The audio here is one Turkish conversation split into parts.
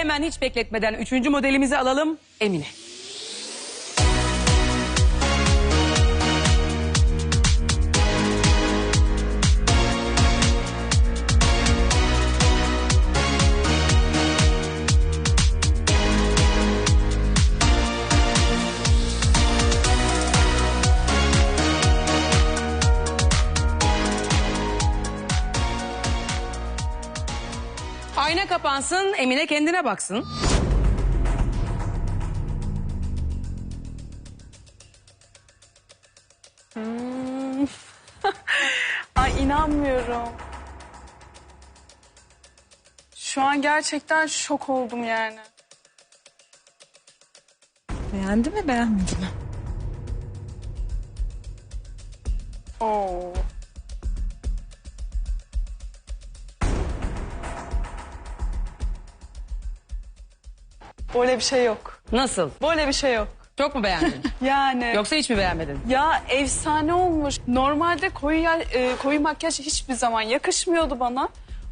hemen hiç bekletmeden üçüncü modelimizi alalım Emine. Ayna kapansın, Emine kendine baksın. Ay inanmıyorum. Şu an gerçekten şok oldum yani. Beğendi mi beğenmedi mi? Oo. Böyle bir şey yok. Nasıl? Böyle bir şey yok. Çok mu beğendin? Yani Yoksa hiç mi beğenmedin? ya efsane olmuş. Normalde koyu ya- e, koyu makyaj hiçbir zaman yakışmıyordu bana.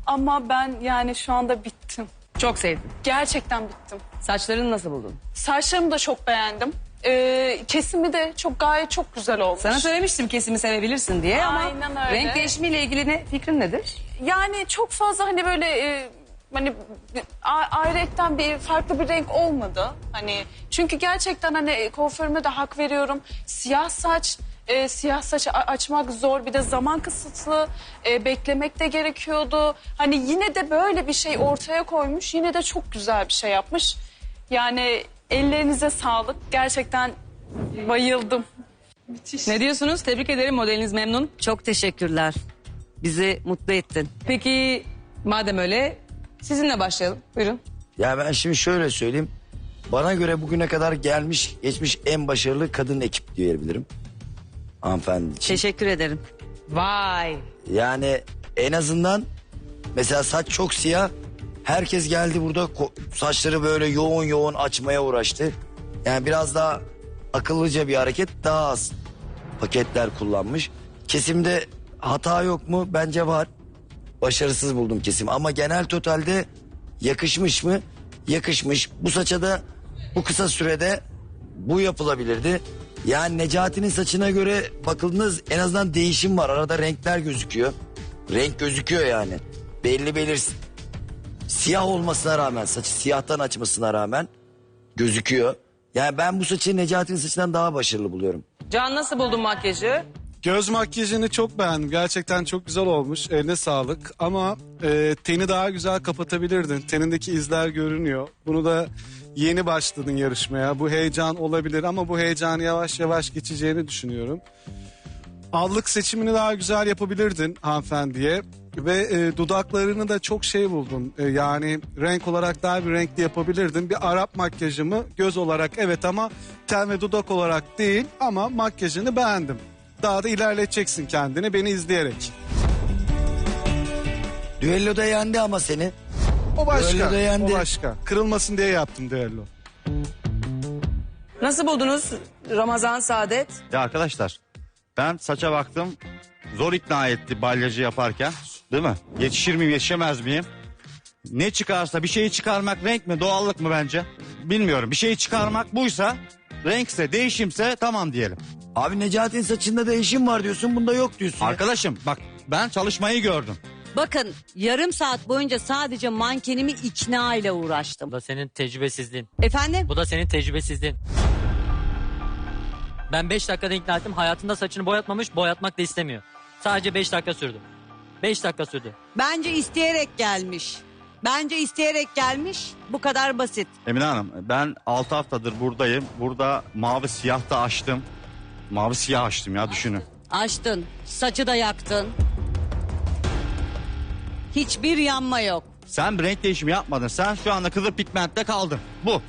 Ama ben yani şu anda bittim. Çok sevdim. Gerçekten bittim. Saçlarını nasıl buldun? Saçlarımı da çok beğendim. Ee, kesimi de çok gayet çok güzel olmuş. Sana söylemiştim kesimi sevebilirsin diye ama Aynen öyle. renk değişimiyle ilgili ne fikrin nedir? Yani çok fazla hani böyle e, hani ayrıyetten bir farklı bir renk olmadı. Hani çünkü gerçekten hani e, kuaförüme de hak veriyorum. Siyah saç e, siyah saç açmak zor bir de zaman kısıtlı e, beklemek de gerekiyordu. Hani yine de böyle bir şey ortaya koymuş yine de çok güzel bir şey yapmış. Yani ellerinize sağlık gerçekten bayıldım. Müthiş. Ne diyorsunuz? Tebrik ederim modeliniz memnun. Çok teşekkürler. Bizi mutlu ettin. Peki madem öyle sizinle başlayalım. Buyurun. Ya ben şimdi şöyle söyleyeyim. Bana göre bugüne kadar gelmiş geçmiş en başarılı kadın ekip diyebilirim. Hanımefendi için. Teşekkür ederim. Vay. Yani en azından mesela saç çok siyah. Herkes geldi burada saçları böyle yoğun yoğun açmaya uğraştı. Yani biraz daha akıllıca bir hareket daha az paketler kullanmış. Kesimde hata yok mu? Bence var. Başarısız buldum kesim ama genel totalde yakışmış mı? Yakışmış. Bu saça da bu kısa sürede bu yapılabilirdi. Yani Necati'nin saçına göre bakıldığında en azından değişim var. Arada renkler gözüküyor. Renk gözüküyor yani. Belli belirsiz. Siyah olmasına rağmen saçı siyahtan açmasına rağmen gözüküyor. Yani ben bu saçı Necati'nin saçından daha başarılı buluyorum. Can nasıl buldun makyajı? Göz makyajını çok beğendim. Gerçekten çok güzel olmuş. Eline sağlık. Ama e, teni daha güzel kapatabilirdin. Tenindeki izler görünüyor. Bunu da yeni başladın yarışmaya. Bu heyecan olabilir ama bu heyecanı yavaş yavaş geçeceğini düşünüyorum. Allık seçimini daha güzel yapabilirdin hanımefendiye. Ve e, dudaklarını da çok şey buldun. E, yani renk olarak daha bir renkli yapabilirdin. Bir Arap makyajı mı? Göz olarak evet ama ten ve dudak olarak değil. Ama makyajını beğendim. Daha da ilerleteceksin kendini beni izleyerek. Düelloda yendi ama seni. O başka. De yendi. O başka. Kırılmasın diye yaptım düello. Nasıl buldunuz Ramazan Saadet? Ya arkadaşlar ben saça baktım zor ikna etti balyajı yaparken değil mi? Yetişir miyim yetişemez miyim? Ne çıkarsa bir şeyi çıkarmak renk mi doğallık mı bence? Bilmiyorum bir şeyi çıkarmak buysa renkse değişimse tamam diyelim. Abi Necati'nin saçında değişim var diyorsun bunda yok diyorsun. ya. Arkadaşım bak ben çalışmayı gördüm. Bakın yarım saat boyunca sadece mankenimi ikna ile uğraştım. Bu da senin tecrübesizliğin. Efendim? Bu da senin tecrübesizliğin. Ben 5 dakikada ikna ettim. Hayatında saçını boyatmamış, boyatmak da istemiyor. Sadece 5 dakika sürdü. 5 dakika sürdü. Bence isteyerek gelmiş. Bence isteyerek gelmiş. Bu kadar basit. Emine Hanım ben 6 haftadır buradayım. Burada mavi siyah da açtım. Mavi siyah açtım ya düşünün. Açtın. Saçı da yaktın. Hiçbir yanma yok. Sen renk değişimi yapmadın. Sen şu anda kızıl pigmentte kaldın. Bu.